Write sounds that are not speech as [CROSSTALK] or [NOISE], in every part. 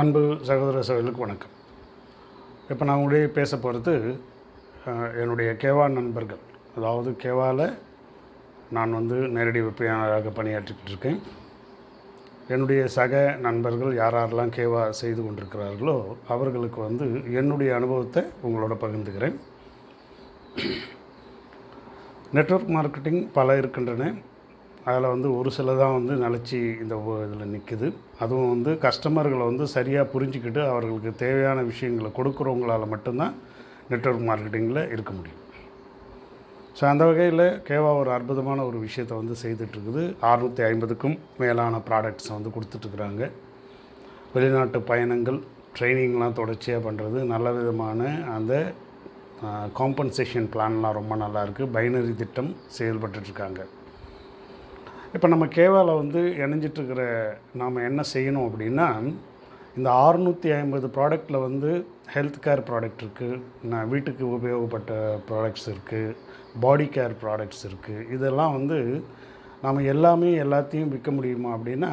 அன்பு சகோதர சகோதரர்களுக்கு வணக்கம். இப்போ நான் உங்களுடைய பேச போகிறது என்னுடைய கேவா நண்பர்கள். அதாவது கேவாவில் நான் வந்து நேரடி விற்பனையாளராக பணியாற்றிக்கிட்டு இருக்கேன். என்னுடைய சக நண்பர்கள் யார் யாரெல்லாம் கேவா செய்து கொண்டிருக்கிறார்களோ அவர்களுக்கு வந்து என்னுடைய அனுபவத்தை உங்களோட பகிர்ந்துக்கிறேன். [CLEARS THROAT] நெட்வொர்க் மார்க்கெட்டிங் பல இருக்கின்றன. அதில் வந்து ஒரு சில தான் வந்து நிலச்சி இந்த இதில் நிற்குது அதுவும் வந்து கஸ்டமர்களை வந்து சரியாக புரிஞ்சுக்கிட்டு அவர்களுக்கு தேவையான விஷயங்களை கொடுக்குறவங்களால மட்டும்தான் நெட்வொர்க் மார்க்கெட்டிங்கில் இருக்க முடியும். ஸோ அந்த வகையில் கேவா ஒரு அற்புதமான ஒரு விஷயத்தை வந்து செய்துட்ருக்குது. அறுநூற்றி ஐம்பதுக்கும் மேலான ப்ராடக்ட்ஸை வந்து கொடுத்துட்ருக்குறாங்க. வெளிநாட்டு பயணங்கள் ட்ரைனிங்லாம் தொடர்ச்சியாக பண்ணுறது நல்ல விதமான அந்த காம்பன்சேஷன் பிளான்லாம் ரொம்ப நல்லாயிருக்கு பைனரி திட்டம் செயல்பட்டுட்ருக்காங்க. இப்போ நம்ம கேவாவில் வந்து இணைஞ்சிட்ருக்கிற நாம் என்ன செய்யணும் அப்படின்னா இந்த ஆறுநூற்றி ஐம்பது ப்ராடக்டில் வந்து ஹெல்த் கேர் ப்ராடக்ட் இருக்குது நான் வீட்டுக்கு உபயோகப்பட்ட ப்ராடக்ட்ஸ் இருக்குது பாடி கேர் ப்ராடக்ட்ஸ் இருக்குது இதெல்லாம் வந்து நாம் எல்லாமே எல்லாத்தையும் விற்க முடியுமா அப்படின்னா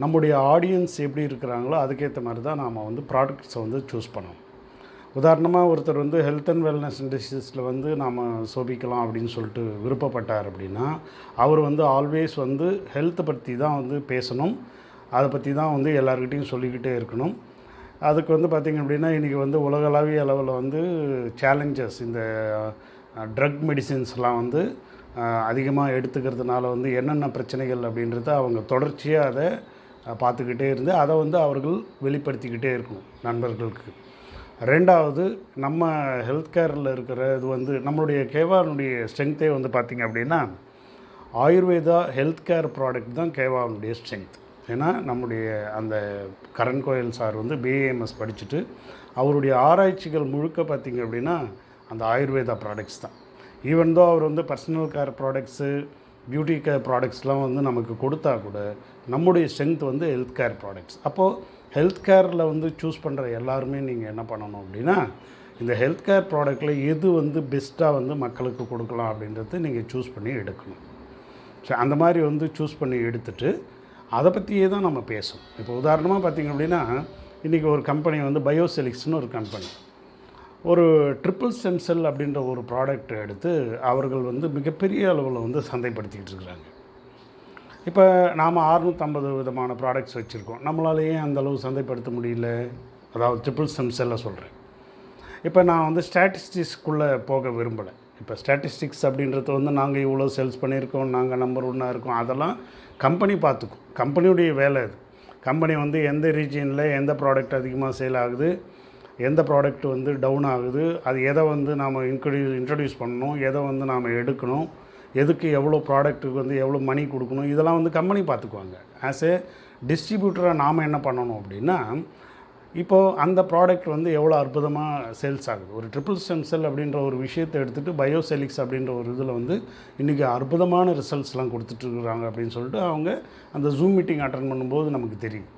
நம்முடைய ஆடியன்ஸ் எப்படி இருக்கிறாங்களோ அதுக்கேற்ற மாதிரி தான் நாம் வந்து ப்ராடக்ட்ஸை வந்து சூஸ் பண்ணணும். உதாரணமாக ஒருத்தர் வந்து ஹெல்த் அண்ட் வெல்னஸ் இண்டஸ்ட்ரீஸில் வந்து நாம் சோபிக்கலாம் அப்படின்னு சொல்லிட்டு விருப்பப்பட்டார் அப்படின்னா அவர் வந்து ஆல்வேஸ் வந்து ஹெல்த்தை பற்றி தான் வந்து பேசணும். அதை பற்றி தான் வந்து எல்லாருக்கிட்டையும் சொல்லிக்கிட்டே இருக்கணும். அதுக்கு வந்து பார்த்திங்க அப்படின்னா இன்றைக்கி வந்து உலகளாவிய அளவில் வந்து சேலஞ்சஸ் இந்த ட்ரக் மெடிசின்ஸ்லாம் வந்து அதிகமாக எடுத்துக்கிறதுனால வந்து என்னென்ன பிரச்சனைகள் அப்படின்றத அவங்க தொடர்ச்சியாக அதை பார்த்துக்கிட்டே இருந்து அதை வந்து அவர்கள் வெளிப்படுத்திக்கிட்டே இருக்கணும் நண்பர்களுக்கு. ரெண்டாவது நம்ம ஹெல்த் கேரில் இருக்கிற இது வந்து நம்மளுடைய கேவானுடைய ஸ்ட்ரென்த்தே வந்து பார்த்திங்க அப்படின்னா ஆயுர்வேதா ஹெல்த் கேர் ப்ராடக்ட் தான் கேவானுடைய ஸ்ட்ரென்த் ஏன்னா நம்முடைய அந்த கரண் கோயல் சார் வந்து பிஏஎம்எஸ் படிச்சுட்டு அவருடைய ஆராய்ச்சிகள் முழுக்க பார்த்திங்க அப்படின்னா அந்த ஆயுர்வேதா ப்ராடக்ட்ஸ் தான். ஈவன் தோ அவர் வந்து personal care products beauty care ப்ராடக்ட்ஸ்லாம் வந்து நமக்கு கொடுத்தா கூட நம்முடைய ஸ்ட்ரென்த் வந்து ஹெல்த் கேர் ப்ராடக்ட்ஸ் அப்போது ஹெல்த் கேரில் வந்து சூஸ் பண்ணுற எல்லாருமே நீங்கள் என்ன பண்ணணும் அப்படின்னா இந்த ஹெல்த் கேர் ப்ராடக்ட்டில் எது வந்து பெஸ்ட்டாக வந்து மக்களுக்கு கொடுக்கலாம் அப்படின்றத நீங்கள் சூஸ் பண்ணி எடுக்கணும். ஸோ அந்த மாதிரி வந்து சூஸ் பண்ணி எடுத்துட்டு அதை பற்றியே தான் நம்ம பேசணும். இப்போ உதாரணமாக பார்த்திங்க அப்படின்னா இன்றைக்கி ஒரு கம்பெனி வந்து பயோசெலிக்ஸ்னு ஒரு கம்பெனி. ஒரு ட்ரிபிள் ஸ்டெம் செல் அப்படின்ற ஒரு ப்ராடக்ட் எடுத்து அவர்கள் வந்து மிகப்பெரிய அளவில் வந்து சந்தைப்படுத்திக்கிட்டு இருக்கிறாங்க. இப்போ நாம் அறுநூற்றம்பது விதமான ப்ராடக்ட்ஸ் வச்சுருக்கோம். நம்மளாலேயே அந்தளவு சந்தைப்படுத்த முடியல. அதாவது ட்ரிபிள் செம் செல்லை சொல்கிறேன் இப்போ நான் வந்து ஸ்டாட்டிஸ்டிக்ஸ்க்குள்ளே போக விரும்பலை. இப்போ ஸ்டாட்டிஸ்டிக்ஸ் அப்படின்றது வந்து நாங்கள் இவ்வளோ சேல்ஸ் பண்ணியிருக்கோம் நாங்கள் நம்பர் ஒன்னாக இருக்கோம். அதெல்லாம் கம்பெனி பார்த்துக்கும். கம்பெனியுடைய வேலை அது. கம்பெனி வந்து எந்த ரீஜியனில் எந்த ப்ராடக்ட் அதிகமாக சேல் ஆகுது எந்த ப்ராடக்ட் வந்து டவுன் ஆகுது அது எதை வந்து நாம் இன்ட்ரடியூஸ் இன்ட்ரடியூஸ் பண்ணணும் எதை வந்து நாம் எடுக்கணும் எதுக்கு எவ்வளோ ப்ராடக்ட்டுக்கு வந்து எவ்வளோ மணி கொடுக்கணும்? இதெல்லாம் வந்து கம்பெனி பார்த்துக்குவாங்க. ஆஸ் ஏ டிஸ்ட்ரிபியூட்டராக நாம் என்ன பண்ணணும் அப்படின்னா இப்போது அந்த ப்ராடக்ட் வந்து எவ்வளோ அற்புதமாக சேல்ஸ் ஆகுது. ஒரு ட்ரிபிள் ஸ்டெம் செல் அப்படின்ற ஒரு விஷயத்தை எடுத்துகிட்டு பயோசெலிக்ஸ் அப்படின்ற ஒரு இதில் வந்து இன்றைக்கி அற்புதமான ரிசல்ட்ஸ்லாம் கொடுத்துட்ருக்குறாங்க அப்படின்னு சொல்லிட்டு அவங்க அந்த ஜூம் மீட்டிங் அட்டன் பண்ணும்போது நமக்கு தெரியும்.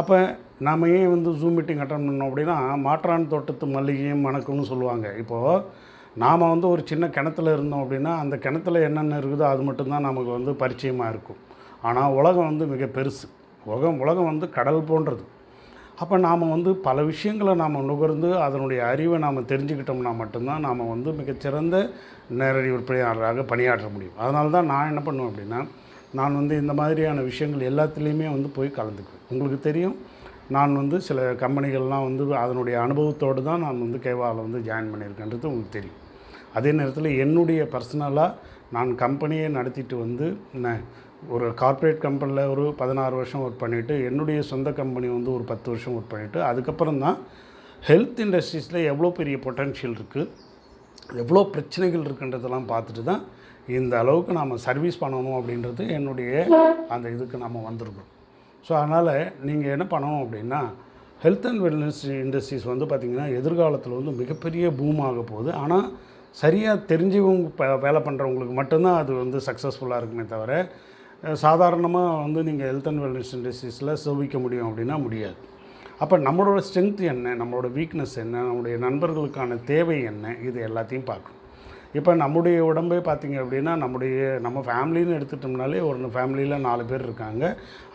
அப்போ நாம் ஏன் வந்து ஜூம் மீட்டிங் அட்டன் பண்ணோம் அப்படின்னா மாற்றான் தோட்டத்து மல்லிகையும் மணக்கும்னு சொல்லுவாங்க. இப்போது நாம் வந்து ஒரு சின்ன கிணத்துல இருந்தோம் அப்படின்னா அந்த கிணத்துல என்னென்ன இருக்குதோ அது மட்டும்தான் நமக்கு வந்து பரிச்சயமாக இருக்கும். ஆனால் உலகம் வந்து மிக பெருசு. உலகம் உலகம் வந்து கடல் போன்றது. அப்போ நாம் வந்து பல விஷயங்களை நாம் நுகர்ந்து அதனுடைய அறிவை நாம் தெரிஞ்சுக்கிட்டோம்னா மட்டும்தான் நாம் வந்து மிகச்சிறந்த நேரடி விற்பனையாளராக பணியாற்ற முடியும். அதனால தான் நான் என்ன பண்ணுவேன் அப்படின்னா நான் வந்து இந்த மாதிரியான விஷயங்கள் எல்லாத்துலேயுமே வந்து போய் கலந்துக்குவேன். உங்களுக்கு தெரியும் நான் வந்து சில கம்பெனிகள்லாம் வந்து அதனுடைய அனுபவத்தோடு தான் நான் வந்து கேவாவில் வந்து ஜாயின் பண்ணியிருக்கேன்றது உங்களுக்கு தெரியும். அதே நேரத்தில் என்னுடைய பர்சனலாக நான் கம்பெனியை நடத்திட்டு வந்து நான் ஒரு கார்ப்பரேட் கம்பெனியில் ஒரு பதினாறு வருஷம் ஒர்க் பண்ணிவிட்டு என்னுடைய சொந்த கம்பெனி வந்து ஒரு பத்து வருஷம் ஒர்க் பண்ணிவிட்டு அதுக்கப்புறம் தான் ஹெல்த் இண்டஸ்ட்ரீஸில் எவ்வளோ பெரிய பொட்டன்ஷியல் இருக்குது எவ்வளோ பிரச்சனைகள் இருக்குன்றதெல்லாம் பார்த்துட்டு தான் இந்த அளவுக்கு நாம் சர்வீஸ் பண்ணணும் அப்படின்றது என்னுடைய அந்த இதுக்கு நாம் வந்திருக்கோம். ஸோ அதனால் நீங்கள் என்ன பண்ணணும் அப்படின்னா ஹெல்த் அண்ட் வெல்னஸ் இண்டஸ்ட்ரீஸ் வந்து பார்த்திங்கன்னா எதிர்காலத்தில் வந்து மிகப்பெரிய பூம் ஆக போகுது. ஆனால் சரியாக தெரிஞ்சவங்க வேலை பண்ணுறவங்களுக்கு மட்டும்தான் அது வந்து சக்ஸஸ்ஃபுல்லாக இருக்குமே தவிர சாதாரணமாக வந்து நீங்கள் ஹெல்த் அண்ட் வெல்னஸ் இண்டஸ்ட்ரீஸில் சேவிக்க முடியும் அப்படின்னா முடியாது. அப்போ நம்மளோட ஸ்ட்ரென்த் என்ன? நம்மளோட வீக்னஸ் என்ன? நம்மளுடைய நண்பர்களுக்கான தேவை என்ன? இது எல்லாத்தையும் பார்க்கணும். இப்போ நம்முடைய உடம்பே பார்த்தீங்க அப்படின்னா நம்முடைய நம்ம ஃபேமிலின்னு எடுத்துட்டோம்னாலே ஒரு ஃபேமிலியில் நாலு பேர் இருக்காங்க.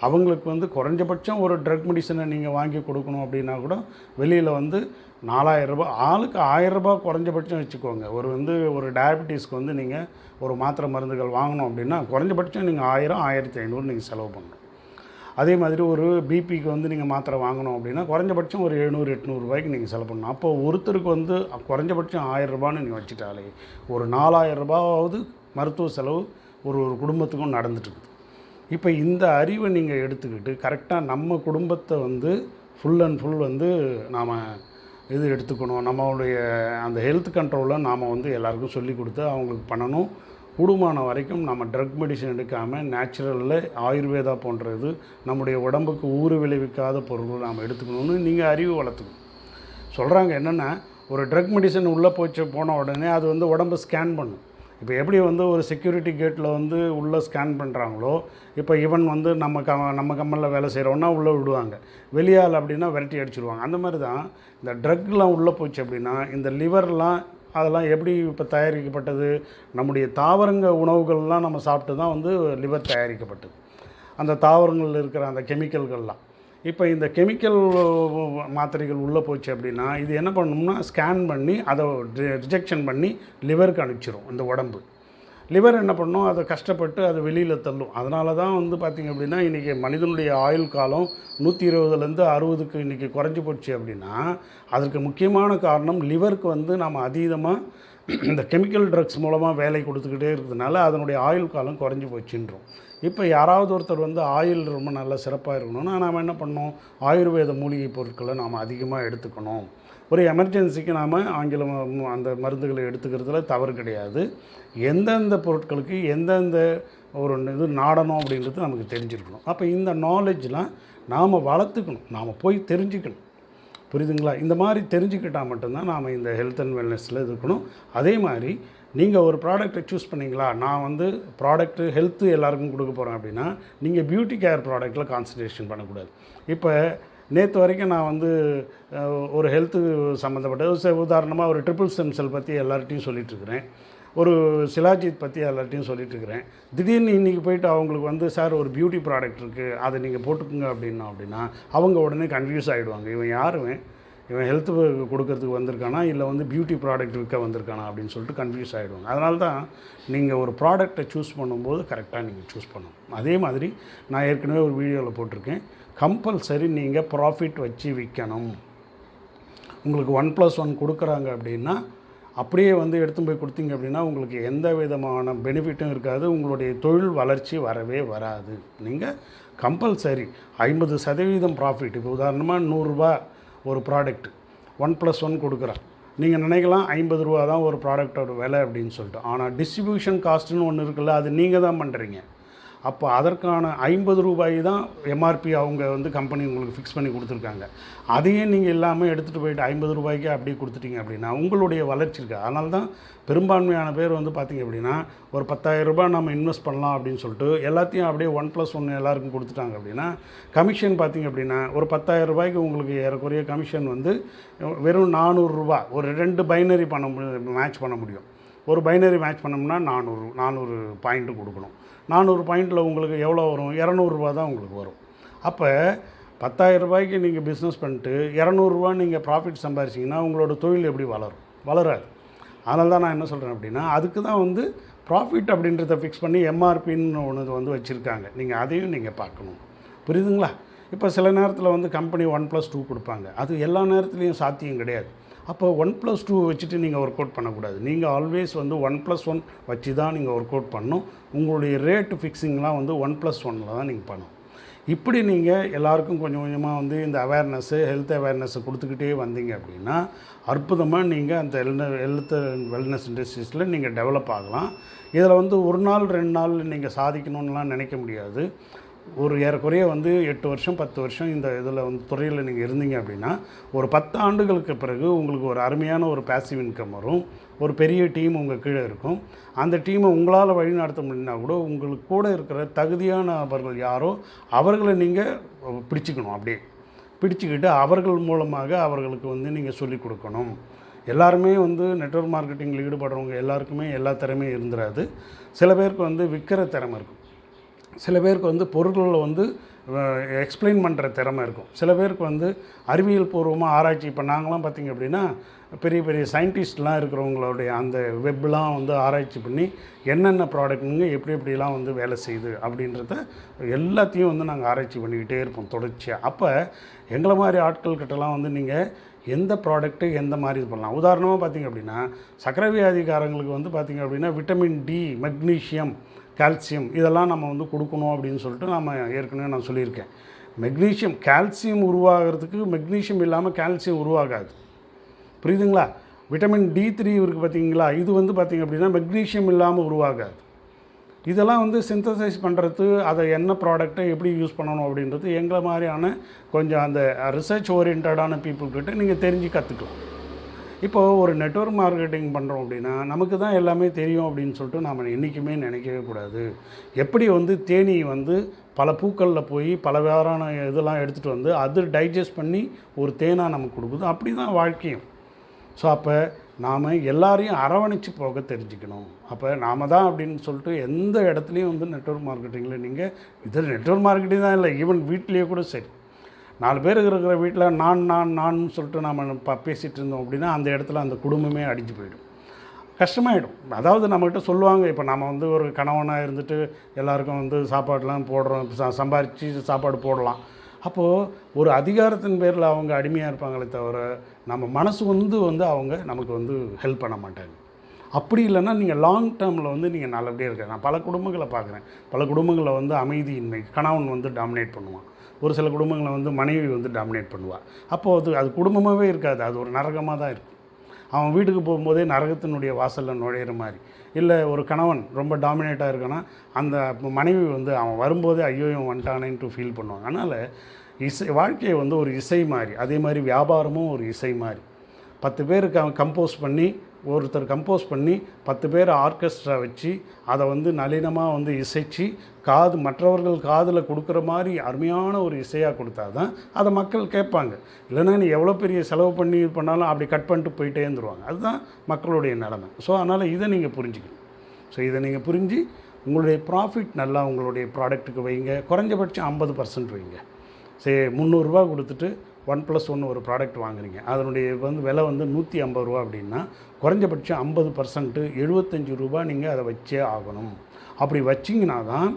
அவங்களுக்கு வந்து குறைஞ்சபட்சம் ஒரு ட்ரக் மெடிசனை நீங்கள் வாங்கி கொடுக்கணும் அப்படின்னா கூட வெளியில் வந்து நாலாயிரரூபா ஆளுக்கு ஆயிரரூபா குறைஞ்சபட்சம் வச்சுக்கோங்க. ஒரு வந்து ஒரு டயபெட்டிஸ்க்கு வந்து நீங்கள் ஒரு மாத்திரை மருந்துகள் வாங்கணும் அப்படின்னா குறைஞ்சபட்சம் நீங்கள் ஆயிரம் ஆயிரத்தி ஐநூறு நீங்கள் செலவு பண்ணணும். அதே மாதிரி ஒரு பிபிக்கு வந்து நீங்கள் மாத்திரை வாங்கணும் அப்படின்னா குறைஞ்சபட்சம் ஒரு எழுநூறு எட்நூறுபாய்க்கு நீங்கள் செலவு பண்ணணும். அப்போ ஒருத்தருக்கு வந்து குறைஞ்சபட்சம் ஆயிரம் ரூபான்னு நீங்கள் வச்சுட்டாலே ஒரு நாலாயிரரூபாவது மருத்துவ செலவு ஒரு ஒரு குடும்பத்துக்கும் நடந்துட்டுருக்குது இப்போ இந்த அறிவை நீங்கள் எடுத்துக்கிட்டு கரெக்டாக நம்ம குடும்பத்தை வந்து ஃபுல் அண்ட் ஃபுல் வந்து நாம் இது எடுத்துக்கணும். நம்மளுடைய அந்த ஹெல்த் கண்ட்ரோலை நாம் வந்து எல்லாருக்கும் சொல்லி கொடுத்து அவங்களுக்கு பண்ணணும். கூடுமான வரைக்கும் நம்ம ட்ரக் மெடிசன் எடுக்காமல் நேச்சுரலில் ஆயுர்வேதா போன்றது நம்முடைய உடம்புக்கு ஊறு விளைவிக்காத பொருள் நாம் எடுத்துக்கணும்னு நீங்கள் அறிவு வளர்த்துக்கணும். சொல்கிறாங்க என்னென்னா ஒரு ட்ரக் மெடிசன் உள்ளே போச்சு போன உடனே அது வந்து உடம்பு ஸ்கேன் பண்ணும். இப்போ எப்படி வந்து ஒரு செக்யூரிட்டி கேட்டில் வந்து உள்ளே ஸ்கேன் பண்ணுறாங்களோ இப்போ இவன் வந்து நம்ம க நம்ம கம்மலில் வேலை செய்கிறோன்னா உள்ளே விடுவாங்க. வெளியால் அப்படின்னா விரட்டி அடிச்சிடுவாங்க அந்த மாதிரி தான் இந்த ட்ரக்லாம் உள்ளே போச்சு அப்படின்னா இந்த லிவர்லாம் அதெல்லாம் எப்படி இப்போ தயாரிக்கப்பட்டது? நம்முடைய தாவரங்க உணவுகள்லாம் நம்ம சாப்பிட்டு தான் வந்து லிவர் தயாரிக்கப்பட்டது. அந்த தாவரங்களில் இருக்கிற அந்த கெமிக்கல்கள்லாம். இப்போ இந்த கெமிக்கல் மாத்திரைகள் உள்ளே போச்சு அப்படின்னா இது என்ன பண்ணணும்னா ஸ்கேன் பண்ணி அதை ரிஜெக்ஷன் பண்ணி லிவருக்கு அனுப்பிச்சிரும் இந்த உடம்பு. லிவர் என்ன பண்ணும்? அதை கஷ்டப்பட்டு அதை வெளியில் தள்ளும். அதனால தான் வந்து பார்த்திங்க அப்படின்னா இன்றைக்கி மனிதனுடைய ஆயுள் காலம் நூற்றி இருபதுலேருந்து அறுபதுக்கு இன்றைக்கி குறைஞ்சி போச்சு அப்படின்னா அதற்கு முக்கியமான காரணம் லிவருக்கு வந்து நம்ம அதீதமாக இந்த கெமிக்கல் ட்ரக்ஸ் மூலமாக வேலை கொடுத்துக்கிட்டே இருக்கிறதுனால அதனுடைய ஆயுள் காலம் குறைஞ்சி போச்சுன்றோம். இப்போ யாராவது ஒருத்தர் வந்து ஆயுள் ரொம்ப நல்லா சிறப்பாக இருக்கணும்னா நாம் என்ன பண்ணோம் ஆயுர்வேத மூலிகை பொருட்களை நாம் அதிகமாக எடுத்துக்கணும். ஒரு எமர்ஜென்சிக்கு நாம் ஆங்கிலம் அந்த மருந்துகளை எடுத்துக்கிறதுல தவறு கிடையாது. எந்தெந்த பொருட்களுக்கு எந்தெந்த ஒரு இது நாடணும் அப்படின்றது நமக்கு தெரிஞ்சிருக்கணும். அப்போ இந்த நாலேஜ்லாம் நாம் வளர்த்துக்கணும். நாம் போய் தெரிஞ்சுக்கணும். புரியுதுங்களா? இந்த மாதிரி தெரிஞ்சுக்கிட்டால் மட்டும்தான் நாம் இந்த ஹெல்த் அண்ட் வெல்னஸில் இருக்கணும். அதே மாதிரி நீங்கள் ஒரு ப்ராடக்ட்டை சூஸ் பண்ணீங்களா? நான் வந்து ப்ராடக்ட்டு ஹெல்த்து எல்லாருக்கும் கொடுக்க போகிறேன் அப்படின்னா நீங்கள் பியூட்டி கேர் ப்ராடக்ட்டில் கான்சன்ட்ரேஷன் பண்ணக்கூடாது. இப்போ நேற்று வரைக்கும் நான் வந்து ஒரு ஹெல்த்து சம்மந்தப்பட்ட உதாரணமாக ஒரு ட்ரிபிள் ஸ்டெம் செல் பற்றி எல்லார்ட்டையும் சொல்லிகிட்ருக்கிறேன் ஒரு சிலாஜித் பற்றி எல்லார்ட்டையும் சொல்லிட்டு இருக்கிறேன் திடீர்னு இன்றைக்கி போயிட்டு அவங்களுக்கு வந்து சார் ஒரு பியூட்டி ப்ராடக்ட் இருக்குது அதை நீங்கள் போட்டுக்குங்க அப்படின்னா அப்படின்னா அவங்க உடனே கன்ஃபியூஸ் ஆகிடுவாங்க இவன் யாருவேன் இவன் ஹெல்த் கொடுக்கறதுக்கு வந்திருக்கானா இல்லை வந்து பியூட்டி ப்ராடக்ட் விற்க வந்திருக்கானா அப்படின்னு சொல்லிட்டு கன்ஃபியூஸ் ஆகிடுவாங்க அதனால தான் நீங்கள் ஒரு ப்ராடக்டை சூஸ் பண்ணும்போது கரெக்டாக நீங்கள் சூஸ் பண்ணணும். அதே மாதிரி நான் ஏற்கனவே ஒரு வீடியோவில் போட்டிருக்கேன். கம்பல்சரி நீங்கள் ப்ராஃபிட் வச்சு விற்கணும். உங்களுக்கு ஒன் ப்ளஸ் ஒன் கொடுக்குறாங்க அப்படின்னா அப்படியே வந்து எடுத்து போய் கொடுத்தீங்க அப்படின்னா உங்களுக்கு எந்த விதமான பெனிஃபிட்டும் இருக்காது. உங்களுடைய தொழில் வளர்ச்சி வரவே வராது. நீங்கள் கம்பல்சரி ஐம்பது சதவீதம் ப்ராஃபிட் இப்போ உதாரணமாக நூறுரூபா ஒரு ப்ராடக்ட் ஒன் ப்ளஸ் ஒன் கொடுக்குறேன். நீங்கள் நினைக்கலாம் ஐம்பது ரூபா தான் ஒரு ப்ராடக்டோட விலை அப்படின்னு சொல்லிட்டு. ஆனால் டிஸ்ட்ரிபியூஷன் காஸ்ட்டுன்னு ஒன்று இருக்குல்ல அது நீங்கள் தான் பண்ணுறீங்க அப்போ அதற்கான ஐம்பது ரூபாய் தான் எம்ஆர்பி அவங்க வந்து கம்பெனி உங்களுக்கு ஃபிக்ஸ் பண்ணி கொடுத்துருக்காங்க. அதையே நீங்கள் இல்லாமல் எடுத்துகிட்டு போயிட்டு ஐம்பது ரூபாய்க்கே அப்படியே கொடுத்துட்டீங்க அப்படின்னா உங்களுடைய வளர்ச்சி இருக்குது அதனால தான் பெரும்பான்மையான பேர் வந்து பார்த்திங்க அப்படின்னா ஒரு பத்தாயிரம் ரூபாய் நம்ம இன்வெஸ்ட் பண்ணலாம் அப்படின்னு சொல்லிட்டு எல்லாத்தையும் அப்படியே ஒன் ப்ளஸ் ஒன்று எல்லாருக்கும் கொடுத்துட்டாங்க அப்படின்னா கமிஷன் பார்த்திங்க அப்படின்னா ஒரு பத்தாயிரம் ரூபாய்க்கு உங்களுக்கு ஏறக்குறைய கமிஷன் வந்து வெறும் நானூறுரூபா ஒரு ரெண்டு பைனரி பண்ண முடியும் மேட்ச் பண்ண முடியும். ஒரு பைனரி மேட்ச் பண்ணோம்னா நானூறு நானூறு பாயிண்ட்டு கொடுக்கணும். நானூறு பாயிண்டில் உங்களுக்கு எவ்வளோ வரும்? இரநூறுபா தான் உங்களுக்கு வரும். அப்போ பத்தாயிரம் ரூபாய்க்கு நீங்கள் பிஸ்னஸ் பண்ணிட்டு இரநூறுவா நீங்கள் ப்ராஃபிட் சம்பாரிச்சிங்கன்னா உங்களோட தொழில் எப்படி வளரும்? வளராது. அதனால தான் நான் என்ன சொல்கிறேன் அப்படின்னா அதுக்கு தான் வந்து ப்ராஃபிட் அப்படின்றத ஃபிக்ஸ் பண்ணி எம்ஆர்பின்னு ஒன்று வந்து வச்சுருக்காங்க. நீங்கள் அதையும் நீங்கள் பார்க்கணும். புரியுதுங்களா? இப்போ சில நேரத்தில் வந்து கம்பெனி ஒன் ப்ளஸ் டூ கொடுப்பாங்க. அது எல்லா நேரத்துலையும் சாத்தியம் கிடையாது. அப்போ ஒன் ப்ளஸ் டூ வச்சுட்டு நீங்கள் ஒர்க் அவுட் பண்ணக்கூடாது. நீங்கள் ஆல்வேஸ் வந்து ஒன் ப்ளஸ் ஒன் வச்சு தான் நீங்கள் ஒர்க் அவுட் பண்ணணும். உங்களுடைய ரேட்டு ஃபிக்ஸிங்லாம் வந்து ஒன் ப்ளஸ் ஒனில் தான் நீங்கள் பண்ணணும். இப்படி நீங்கள் எல்லாருக்கும் கொஞ்சம் கொஞ்சமாக வந்து இந்த அவேர்னஸ்ஸு ஹெல்த் அவேர்னஸ்ஸை கொடுத்துக்கிட்டே வந்தீங்க அப்படின்னா அற்புதமாக நீங்கள் அந்த ஹெல்த் வெல்னஸ் இண்டஸ்ட்ரீஸில் நீங்கள் டெவலப் ஆகலாம். இதில் வந்து ஒரு நாள் ரெண்டு நாள் நீங்கள் சாதிக்கணும்லாம் நினைக்க முடியாது. ஒரு ஏறக்குறைய வந்து எட்டு வருஷம் பத்து வருஷம் இந்த இதில் வந்து துறையில் நீங்கள் இருந்தீங்க அப்படின்னா ஒரு பத்து ஆண்டுகளுக்கு பிறகு உங்களுக்கு ஒரு அருமையான ஒரு பேசிவ் இன்கம் வரும். ஒரு பெரிய டீம் உங்கள் கீழே இருக்கும். அந்த டீமை உங்களால் வழிநடத்த முடியும்னா கூட உங்களுக்கு கூட இருக்கிற தகுதியான நபர்கள் யாரோ அவர்களை நீங்கள் பிடிச்சிக்கணும் அப்படியே. பிடிச்சிக்கிட்டு அவர்கள் மூலமாக அவர்களுக்கு வந்து நீங்கள் சொல்லிக் கொடுக்கணும். எல்லாருமே வந்து நெட்வொர்க் மார்க்கெட்டிங்கில் ஈடுபடுறவங்க எல்லாருக்குமே எல்லா திறமையும் இருந்துராது. சில பேருக்கு வந்து விற்கிற திறமை இருக்கும். சில பேருக்கு வந்து பொருட்களை வந்து எக்ஸ்பிளைன் பண்ணுற திறமை இருக்கும். சில பேருக்கு வந்து அறிவியல் பூர்வமாக ஆராய்ச்சி இப்போ நாங்களாம் பார்த்திங்க அப்படின்னா பெரிய பெரிய சயின்டிஸ்ட்லாம் இருக்கிறவங்களுடைய அந்த வெப்லாம் வந்து ஆராய்ச்சி பண்ணி என்னென்ன ப்ராடக்ட்டுங்க எப்படி எப்படிலாம் வந்து வேலை செய்யுது அப்படின்றத எல்லாத்தையும் வந்து நாங்கள் ஆராய்ச்சி பண்ணிக்கிட்டே இருப்போம் தொடர்ச்சியாக அப்போ எங்களை மாதிரி ஆட்கள் கிட்டலாம் வந்து நீங்கள் எந்த ப்ராடக்ட்டு எந்த மாதிரி இது பண்ணலாம். உதாரணமாக பார்த்திங்க அப்படின்னா சக்கரவியாதிக்காரங்களுக்கு வந்து பார்த்திங்க அப்படின்னா விட்டமின் டி மெக்னீஷியம் கால்சியம் இதெல்லாம் நம்ம வந்து கொடுக்கணும் அப்படின்னு சொல்லிட்டு நம்ம ஏற்கனவே நான் சொல்லியிருக்கேன். மெக்னீஷியம் கால்சியம் உருவாகிறதுக்கு மெக்னீஷியம் இல்லாமல் கால்சியம் உருவாகாது. புரியுதுங்களா? விட்டமின் டி த்ரீ இருக்குது பார்த்தீங்களா இது வந்து பார்த்திங்க அப்படின்னா மெக்னீஷியம் இல்லாமல் உருவாகாது. இதெல்லாம் வந்து சிந்தசைஸ் பண்ணுறது அதை என்ன ப்ராடக்ட்டை எப்படி யூஸ் பண்ணணும் அப்படின்றது எங்களை மாதிரியான கொஞ்சம் அந்த ரிசர்ச் ஓரியன்டான பீப்புள்கிட்ட நீங்கள் தெரிஞ்சு கற்றுக்கலாம் இப்போது ஒரு நெட்வொர்க் மார்க்கெட்டிங் பண்ணுறோம் அப்படின்னா நமக்கு தான் எல்லாமே தெரியும் அப்படின்னு சொல்லிட்டு நாம் என்றைக்குமே நினைக்கவே கூடாது. எப்படி வந்து தேனி வந்து பல பூக்களில் போய் பல வேறான இதெல்லாம் எடுத்துகிட்டு வந்து அது டைஜஸ்ட் பண்ணி ஒரு தேனாக நமக்கு கொடுக்குது. அப்படி தான் வாழ்க்கையும். ஸோ அப்போ நாம் எல்லாரையும் அரவணைச்சு போக தெரிஞ்சுக்கணும். அப்போ நாம தான் அப்படின்னு சொல்லிட்டு எந்த இடத்துலையும் வந்து நெட்வொர்க் மார்க்கெட்டிங்கில் நீங்கள் இது நெட்வொர்க் மார்க்கெட்டிங் தான் இல்லை ஈவன் வீட்லேயே கூட சரி. நாலு பேர் இருக்கிற வீட்டில் நான் நான் நான் சொல்லிட்டு நாம் ப பேசிகிட்டு இருந்தோம் அப்படின்னா அந்த இடத்துல அந்த குடும்பமே அடிஞ்சு போயிடும். கஷ்டமாயிடும். அதாவது நம்மக்கிட்ட சொல்லுவாங்க இப்போ நம்ம வந்து ஒரு கணவனாக இருந்துட்டு எல்லாருக்கும் வந்து சாப்பாடுலாம் போடுறோம் சம்பாரித்து சாப்பாடு போடலாம். அப்போது ஒரு அதிகாரத்தின் பேரில் அவங்க அடிமையாக இருப்பாங்களே தவிர நம்ம மனசு வந்து வந்து அவங்க நமக்கு வந்து ஹெல்ப் பண்ண மாட்டாங்க. அப்படி இல்லைன்னா நீங்கள் லாங் டேர்மில் வந்து நீங்கள் நல்லபடியாக இருக்க நான் பல குடும்பங்களை பார்க்குறேன். பல குடும்பங்களில் வந்து அமைதியின்மை கணவன் வந்து டாமினேட் பண்ணுவான். ஒரு சில குடும்பங்களை வந்து மனைவி வந்து டாமினேட் பண்ணுவாள் அப்போது அது அது குடும்பமாகவே இருக்காது. அது ஒரு நரகமாக தான் இருக்கும். அவன் வீட்டுக்கு போகும்போதே நரகத்தினுடைய வாசலில் நுழையிற மாதிரி. இல்லை ஒரு கணவன் ரொம்ப டாமினேட்டாக இருக்கான்னா அந்த மனைவி வந்து அவன் வரும்போதே ஐயோ இவன் வந்துட்டானேன்ட்டு ஃபீல் பண்ணுவாங்க அதனால் இசை வாழ்க்கையை வந்து ஒரு இசை மாதிரி அதே மாதிரி வியாபாரமும் ஒரு இசை மாதிரி. பத்து பேர் அவன் கம்போஸ் பண்ணி ஒருத்தர் கம்போஸ் பண்ணி பத்து பேர் ஆர்கெஸ்ட்ரா வச்சு அதை வந்து நளினமாக வந்து இசைச்சு காது மற்றவர்கள் காதில் கொடுக்குற மாதிரி அருமையான ஒரு இசையாக கொடுத்தா தான் அதை மக்கள் கேட்பாங்க. இல்லைன்னா நீ எவ்வளோ பெரிய செலவு பண்ணி இது பண்ணாலும் அப்படி கட் பண்ணிட்டு போயிட்டே இருந்துருவாங்க. அதுதான் மக்களுடைய நிலைமை. ஸோ அதனால் இதை நீங்கள் புரிஞ்சுக்கணும். ஸோ இதை நீங்கள் புரிஞ்சு உங்களுடைய ப்ராஃபிட் நல்லா உங்களுடைய ப்ராடக்ட்டுக்கு வைங்க. குறைஞ்சபட்சம் ஐம்பது பர்சன்ட் வைங்க. சரி முந்நூறுரூவா கொடுத்துட்டு ஒன் ப்ளஸ் ஒன்று ஒரு ப்ராடக்ட் வாங்குறீங்க. அதனுடைய வந்து விலை வந்து நூற்றி ஐம்பது ரூபா அப்படின்னா குறைஞ்சபட்சம் ஐம்பது பர்சன்ட்டு எழுபத்தஞ்சி ரூபா நீங்கள் அதை வச்சே ஆகணும். அப்படி வச்சிங்கன்னா தான்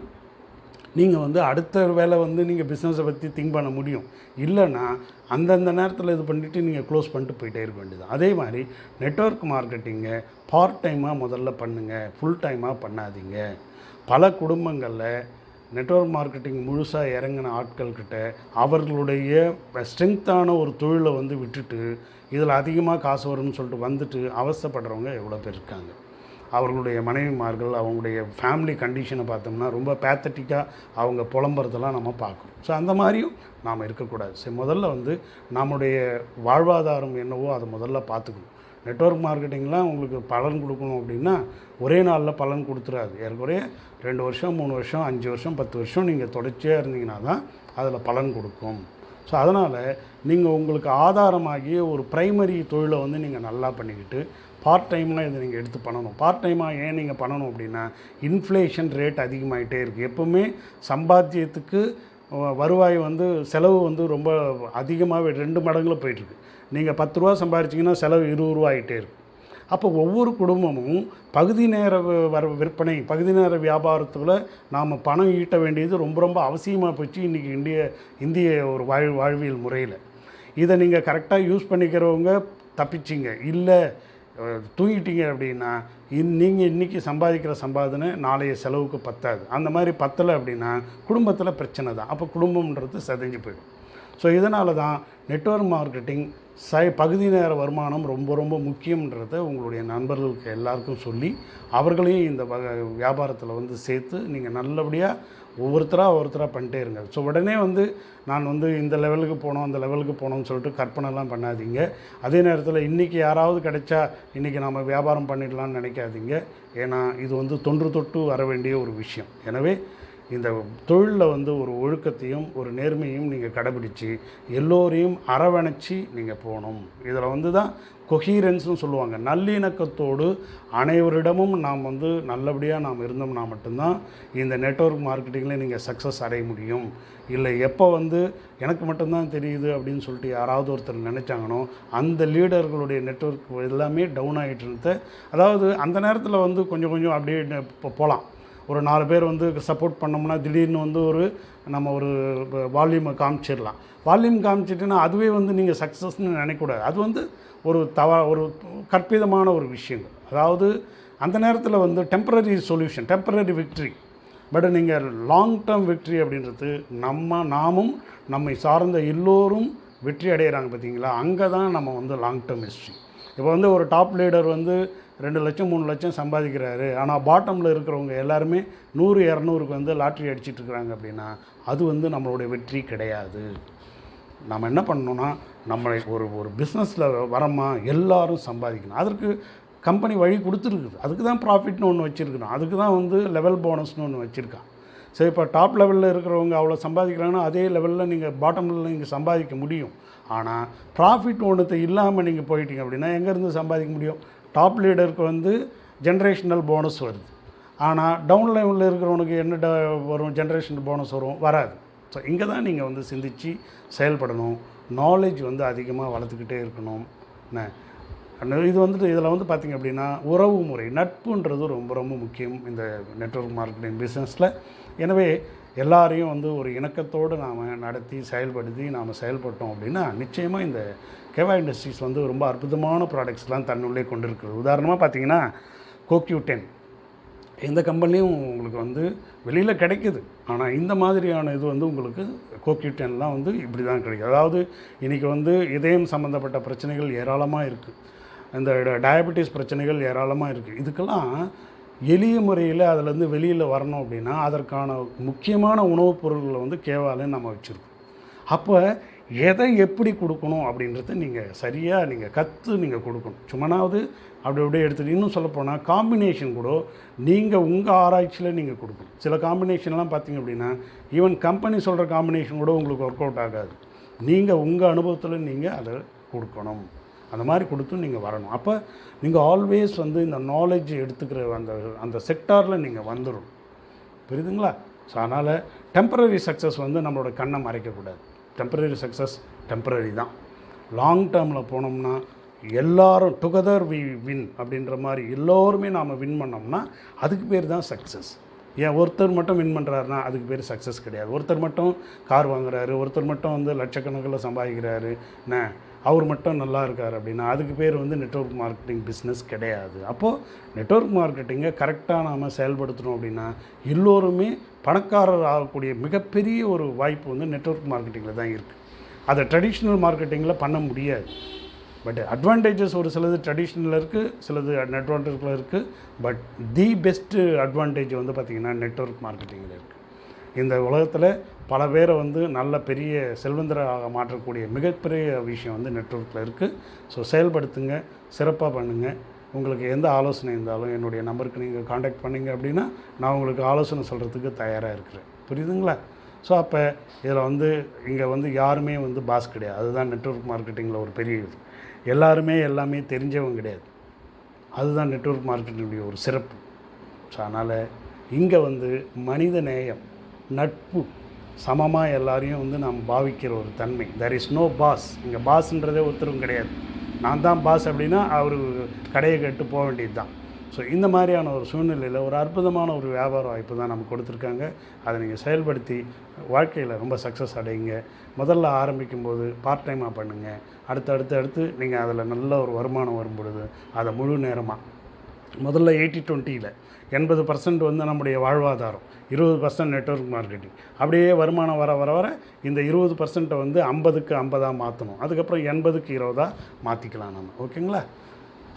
நீங்கள் வந்து அடுத்த வேலை வந்து நீங்கள் பிஸ்னஸை பற்றி திங்க் பண்ண முடியும். இல்லைன்னா அந்தந்த நேரத்தில் இது பண்ணிவிட்டு நீங்கள் க்ளோஸ் பண்ணிட்டு போயிட்டே இருக்க வேண்டியது அதே மாதிரி நெட்வொர்க் மார்க்கெட்டிங்கை பார்ட் டைமாக முதல்ல பண்ணுங்கள் ஃபுல் டைமாக பண்ணாதீங்க. பல குடும்பங்களில் நெட்வொர்க் மார்க்கெட்டிங் முழுசாக இறங்கின ஆட்கள்கிட்ட அவர்களுடைய ஸ்ட்ரென்த்தான ஒரு தொழிலை வந்து விட்டுட்டு இதில் அதிகமாக காசு வரும்னு சொல்லிட்டு வந்துட்டு அவசப்படுறவங்க எவ்வளோ பேர் இருக்காங்க. அவர்களுடைய மனைவிமார்கள் அவங்களுடைய ஃபேமிலி கண்டிஷனை பார்த்தோம்னா ரொம்ப பேத்தட்டிக்காக அவங்க புலம்புறதெல்லாம் நம்ம பார்க்குறோம். ஸோ அந்த மாதிரியும் நாம் இருக்கக்கூடாது. சரி முதல்ல வந்து நம்முடைய வாழ்வாதாரம் என்னவோ அதை முதல்ல பார்த்துக்கணும். நெட்வொர்க் மார்க்கெட்டிங்லாம் உங்களுக்கு பலன் கொடுக்கணும் அப்படின்னா ஒரே நாளில் பலன் கொடுத்துறாது. ஏற்கனவே ரெண்டு வருஷம் மூணு வருஷம் அஞ்சு வருஷம் பத்து வருஷம் நீங்கள் தொடர்ச்சியாக இருந்தீங்கன்னா தான் அதில் பலன் கொடுக்கும். ஸோ அதனால் நீங்கள் உங்களுக்கு ஆதாரமாகிய ஒரு ப்ரைமரி தொழிலை வந்து நீங்கள் நல்லா பண்ணிக்கிட்டு பார்ட் டைம்லாம் இதை நீங்கள் எடுத்து பண்ணணும். பார்ட் டைமாக ஏன் நீங்கள் பண்ணணும் அப்படின்னா இன்ஃப்ளேஷன் ரேட் அதிகமாகிட்டே இருக்குது எப்போவுமே சம்பாத்தியத்துக்கு வருவாய் வந்து செலவு வந்து ரொம்ப அதிகமாகவே ரெண்டு மடங்கில் போயிட்டுருக்கு நீங்கள் பத்து ரூபா சம்பாரிச்சிங்கன்னா செலவு இருபது ரூபா ஆகிட்டே இருக்கும். அப்போ ஒவ்வொரு குடும்பமும் பகுதி நேர வர விற்பனை பகுதி நேர வியாபாரத்தில் நாம் பணம் ஈட்ட வேண்டியது ரொம்ப ரொம்ப அவசியமாக போச்சு இன்றைக்கி இந்திய இந்திய ஒரு வாழ் வாழ்வியல் முறையில். இதை நீங்கள் கரெக்டாக யூஸ் பண்ணிக்கிறவங்க தப்பிச்சிங்க. இல்லை தூங்கிட்டீங்க அப்படின்னா இன் நீங்கள் இன்றைக்கி சம்பாதிக்கிற சம்பாதனை நாளைய செலவுக்கு பத்தாது. அந்த மாதிரி பத்தலை அப்படின்னா குடும்பத்தில் பிரச்சனை தான். அப்போ குடும்பம்ன்றது செதஞ்சு போயிடும். ஸோ இதனால தான் நெட்வொர்க் மார்க்கெட்டிங் சை பகுதி நேர வருமானம் ரொம்ப ரொம்ப முக்கியன்றதை உங்களுடைய நண்பர்களுக்கு எல்லாருக்கும் சொல்லி அவர்களையும் இந்த வியாபாரத்தில் வந்து சேர்த்து நீங்கள் நல்லபடியாக ஒவ்வொருத்தராக ஒவ்வொருத்தராக பண்ணிட்டே இருங்க. ஸோ உடனே வந்து நான் வந்து இந்த லெவலுக்கு போனோம் அந்த லெவலுக்கு போனோம்னு சொல்லிட்டு கற்பனைலாம் பண்ணாதீங்க. அதே நேரத்தில் இன்றைக்கி யாராவது கிடைச்சா இன்றைக்கி நம்ம வியாபாரம் பண்ணிடலாம்னு நினைக்காதீங்க. ஏன்னா இது வந்து தொன்று தொட்டு வர வேண்டிய ஒரு விஷயம். எனவே இந்த தொழிலில் வந்து ஒரு ஒழுக்கத்தையும் ஒரு நேர்மையும் நீங்கள் கடைபிடிச்சி எல்லோரையும் அரவணைச்சி நீங்கள் போகணும். இதில் வந்து தான் கொஹீரன்ஸ்னு சொல்லுவாங்க. நல்லிணக்கத்தோடு அனைவரிடமும் நாம் வந்து நல்லபடியாக நாம் இருந்தோம்னா மட்டும்தான் இந்த நெட்வொர்க் மார்க்கெட்டிங்கில் நீங்கள் சக்ஸஸ் அடைய முடியும். இல்லை எப்போ வந்து எனக்கு மட்டும்தான் தெரியுது அப்படின்னு சொல்லிட்டு யாராவது ஒருத்தர் நினச்சாங்கனோ அந்த லீடர்களுடைய நெட்வொர்க் எல்லாமே டவுன் ஆகிட்டு இருந்த அதாவது அந்த நேரத்தில் வந்து கொஞ்சம் கொஞ்சம் அப்படியே இப்போ போகலாம் ஒரு நாலு பேர் வந்து சப்போர்ட் பண்ணோம்னா திடீர்னு வந்து ஒரு நம்ம ஒரு வால்யூமை காமிச்சிடலாம். வால்யூம் காமிச்சிட்டுன்னா அதுவே வந்து நீங்கள் சக்ஸஸ்னு நினைக்கக்கூடாது. அது வந்து ஒரு தவ ஒரு கற்பிதமான ஒரு விஷயங்கள். அதாவது அந்த நேரத்தில் வந்து temporary solution temporary victory but நீங்கள் லாங் டேர்ம் விக்ட்ரி அப்படின்றது நம்ம நாமும் நம்மை சார்ந்த எல்லோரும் வெற்றி அடைகிறாங்க பார்த்தீங்களா அங்கே தான் நம்ம வந்து லாங் டேர்ம் ஹிஸ்ட்ரி இப்போ வந்து ஒரு டாப் லீடர் வந்து ரெண்டு லட்சம் மூணு லட்சம் சம்பாதிக்கிறாரு. ஆனால் பாட்டமில் இருக்கிறவங்க எல்லாருமே நூறு இரநூறுக்கு வந்து லாட்ரி அடிச்சிட்டு இருக்கிறாங்க அப்படின்னா அது வந்து நம்மளுடைய வெற்றி கிடையாது. நம்ம என்ன பண்ணணும்னா நம்மளை ஒரு ஒரு பிஸ்னஸில் வரமா எல்லோரும் சம்பாதிக்கணும். அதற்கு கம்பெனி வழி கொடுத்துருக்குது. அதுக்கு தான் ப்ராஃபிட்னு ஒன்று வச்சுருக்கணும். அதுக்கு தான் வந்து லெவல் போனஸ்னு ஒன்று வச்சுருக்கான். சரி இப்போ டாப் லெவலில் இருக்கிறவங்க அவ்வளோ சம்பாதிக்கிறாங்கன்னா அதே லெவலில் நீங்கள் பாட்டமில் நீங்கள் சம்பாதிக்க முடியும். ஆனால் ப்ராஃபிட் ஒன்றுத்தை இல்லாமல் நீங்கள் போயிட்டீங்க அப்படின்னா எங்கேருந்து சம்பாதிக்க முடியும்? டாப் லீடருக்கு வந்து ஜென்ரேஷனல் போனஸ் வருது. ஆனால் டவுன் லெவலில் இருக்கிறவனுக்கு என்ன ட வரும்? ஜென்ரேஷனல் போனஸ் வரும்? வராது. ஸோ இங்கே தான் நீங்கள் வந்து சிந்தித்து செயல்படணும். நாலேஜ் வந்து அதிகமாக வளர்த்துக்கிட்டே இருக்கணும். என்ன இது வந்துட்டு இதில் வந்து பார்த்திங்க அப்படின்னா உறவு முறை நட்புன்றது ரொம்ப ரொம்ப முக்கியம் இந்த நெட்வொர்க் மார்க்கெட்டிங் பிஸ்னஸில் எனவே எல்லாரையும் வந்து ஒரு இணக்கத்தோடு நாம் நடத்தி செயல்படுத்தி நாம் செயல்பட்டோம் அப்படின்னா நிச்சயமாக இந்த கேவா இண்டஸ்ட்ரீஸ் வந்து ரொம்ப அற்புதமான ப்ராடக்ட்ஸ்லாம் தன்னுள்ளே கொண்டு இருக்குது உதாரணமாக பார்த்தீங்கன்னா கோக்யூ டென் எந்த கம்பெனியும் உங்களுக்கு வந்து வெளியில் கிடைக்கிது. ஆனால் இந்த மாதிரியான இது வந்து உங்களுக்கு கோக்யூ டென்லாம் வந்து இப்படி தான் கிடைக்கும் அதாவது இன்றைக்கி வந்து இதயம் சம்மந்தப்பட்ட பிரச்சனைகள் ஏராளமாக இருக்குது இந்த டயபெட்டிஸ் பிரச்சனைகள் ஏராளமாக இருக்குது இதுக்கெல்லாம் எளிய முறையில் அதிலேருந்து வெளியில் வரணும் அப்படின்னா அதற்கான முக்கியமான உணவுப் பொருள்களை வந்து கேவாலே நம்ம வச்சுருக்கோம். அப்போ எதை எப்படி கொடுக்கணும் அப்படின்றத நீங்கள் சரியாக நீங்கள் கற்று நீங்கள் கொடுக்கணும். சும்மானாவது அப்படி அப்படியே எடுத்துகிட்டு இன்னும் சொல்லப்போனால் காம்பினேஷன் கூட நீங்கள் உங்கள் ஆராய்ச்சியில் நீங்கள் கொடுக்கணும். சில காம்பினேஷன்லாம் பார்த்தீங்க அப்படின்னா ஈவன் கம்பெனி சொல்கிற காம்பினேஷன் கூட உங்களுக்கு ஒர்க் அவுட் ஆகாது. நீங்கள் உங்கள் அனுபவத்தில் நீங்கள் அதை கொடுக்கணும். அந்த மாதிரி கொடுத்து நீங்கள் வரணும். அப்போ நீங்கள் ஆல்வேஸ் வந்து இந்த நாலேஜ் எடுத்துக்கிற அந்த அந்த செக்டாரில் நீங்கள் வந்துடும் புரியுதுங்களா? ஸோ அதனால் டெம்பரரி சக்ஸஸ் வந்து நம்மளோட கண்ணை மறைக்கக்கூடாது டெம்பரரி சக்ஸஸ் டெம்பரரி தான். லாங் டேர்மில் போனோம்னா எல்லாரும் டுகெதர் வி வின் அப்படின்ற மாதிரி எல்லோருமே நாம் வின் பண்ணோம்னா அதுக்கு பேர் தான் சக்ஸஸ் ஏன்? ஒருத்தர் மட்டும் வின் பண்ணுறாருனா அதுக்கு பேர் சக்ஸஸ் கிடையாது. ஒருத்தர் மட்டும் கார் வாங்குறாரு ஒருத்தர் மட்டும் வந்து லட்சக்கணக்கில் சம்பாதிக்கிறாரு என்ன? அவர் மட்டும் நல்லா இருக்கார் அப்படின்னா அதுக்கு பேர் வந்து நெட்வொர்க் மார்க்கெட்டிங் பிஸ்னஸ் கிடையாது. அப்போது நெட்வொர்க் மார்க்கெட்டிங்கை கரெக்டாக நாம் செயல்படுத்தணும் அப்படின்னா எல்லோருமே பணக்காரர் ஆகக்கூடிய மிகப்பெரிய ஒரு வாய்ப்பு வந்து நெட்வொர்க் மார்க்கெட்டிங்கில் தான் இருக்குது அதை ட்ரெடிஷ்னல் மார்க்கெட்டிங்கில் பண்ண முடியாது. பட் அட்வான்டேஜஸ் ஒரு சிலது ட்ரெடிஷ்னலில் இருக்குது சிலது நெட்ஒர்க்கில் இருக்குது பட் தி பெஸ்ட்டு அட்வான்டேஜ் வந்து பார்த்திங்கன்னா நெட்வொர்க் மார்க்கெட்டிங்கில் இருக்குது இந்த உலகத்தில் பல பேரை வந்து நல்ல பெரிய செல்வந்தராக மாற்றக்கூடிய மிகப்பெரிய விஷயம் வந்து நெட்வொர்க்கில் இருக்குது. ஸோ செயல்படுத்துங்க சிறப்பாக பண்ணுங்கள் உங்களுக்கு எந்த ஆலோசனை இருந்தாலும் என்னுடைய நம்பருக்கு நீங்கள் காண்டாக்ட் பண்ணீங்க அப்படின்னா நான் உங்களுக்கு ஆலோசனை சொல்கிறதுக்கு தயாராக இருக்கிறேன். புரியுதுங்களா? ஸோ அப்போ இதில் வந்து இங்கே வந்து யாருமே வந்து பாஸ் கிடையாது. அதுதான் நெட்ஒர்க் மார்க்கெட்டிங்கில் ஒரு பெரிய இது. எல்லாருமே எல்லாமே தெரிஞ்சவங்க கிடையாது. அதுதான் நெட்ஒர்க் மார்க்கெட்டினுடைய ஒரு சிறப்பு. ஸோ அதனால் இங்கே வந்து மனித நேயம் நட்பு சமமாக எல்லாரையும் வந்து நாம் பாவிக்கிற ஒரு தன்மை. தெர் இஸ் நோ பாஸ் இங்கே பாஸ்ன்றதே ஒருத்தரும் கிடையாது. நான் தான் பாஸ் அப்படின்னா அவர் கடையை கட்டு போக வேண்டியது தான் ஸோ இந்த மாதிரியான ஒரு சூழ்நிலையில் ஒரு அற்புதமான ஒரு வியாபார வாய்ப்பு தான் நமக்கு கொடுத்துருக்காங்க. அதை நீங்கள் செயல்படுத்தி வாழ்க்கையில் ரொம்ப சக்ஸஸ் அடையுங்க முதல்ல ஆரம்பிக்கும்போது பார்ட் டைமாக பண்ணுங்கள் அடுத்து அடுத்து அடுத்து நீங்கள் அதில் நல்ல ஒரு வருமானம் வரும் பொழுது அதை முழு நேரமாக முதல்ல எயிட்டி டுவெண்ட்டியில் எண்பது பர்சன்ட் வந்து நம்முடைய வாழ்வாதாரம். இருபது பர்சன்ட் நெட்வொர்க் மார்க்கெட்டிங் அப்படியே வருமானம் வர வர வர இந்த இருபது பர்சன்ட்டை வந்து ஐம்பதுக்கு ஐம்பதாக மாற்றணும் அதுக்கப்புறம் எண்பதுக்கு இருபதாக மாற்றிக்கலாம் நம்ம ஓகேங்களா?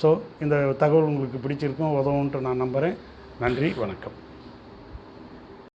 ஸோ இந்த தகவல் உங்களுக்கு பிடிச்சிருக்கும் உதவுன்ட்டு நான் நம்புகிறேன் நன்றி வணக்கம்.